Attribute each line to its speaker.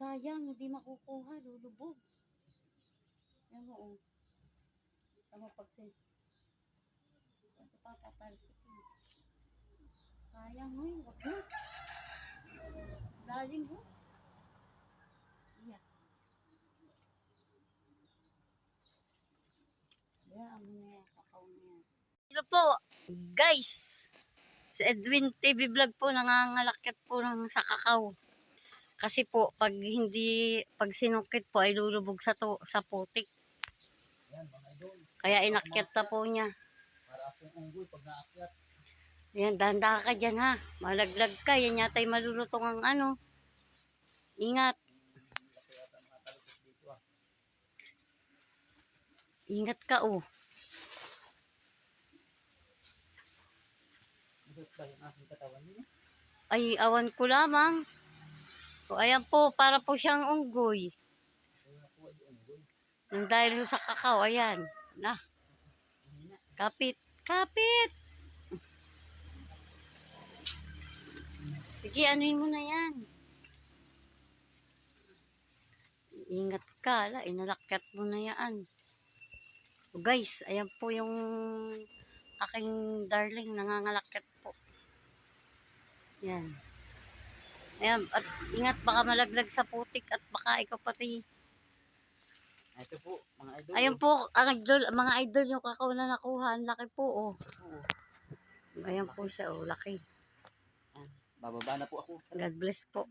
Speaker 1: Sayang, hindi makukuha, lulubog. Yan mo, oh. Tama pag sin... Ito pa, tatalsikin. Sayang, oh. Wag na. Lalim, oh. Yeah. Yeah, ano na yan, yan. Hello po, guys. Si Edwin TV Vlog po, nangangalakit po ng sa kakao. Kasi po, pag hindi, pag sinukit po, ay lulubog sa, to, sa putik.
Speaker 2: Yan, mga idol.
Speaker 1: Kaya inakyat na po niya.
Speaker 2: Para akong unggoy pag naakyat.
Speaker 1: Yan, danda ka dyan ha. Malaglag ka. Yan yata'y malulutong ang ano. Ingat. Ingat ka oh. Ay, awan ko lamang. O, ayan po, para po siyang unggoy. Nang dahil sa kakao, ayan. Na, kapit. Kapit! Sige, anuin mo na yan. Ingat ka, ala, inalakyat mo na yan. O guys, ayan po yung aking darling, nangangalakyat po. Yan. Ayan, at ingat baka malaglag sa putik at baka ikaw pati.
Speaker 2: Ito po, mga idol.
Speaker 1: Ayan po, ang idol, mga idol yung kakao na nakuha. Ang laki po, oh.
Speaker 2: Oo.
Speaker 1: Ayan po siya, oh, laki.
Speaker 2: Bababa na po ako.
Speaker 1: God bless po.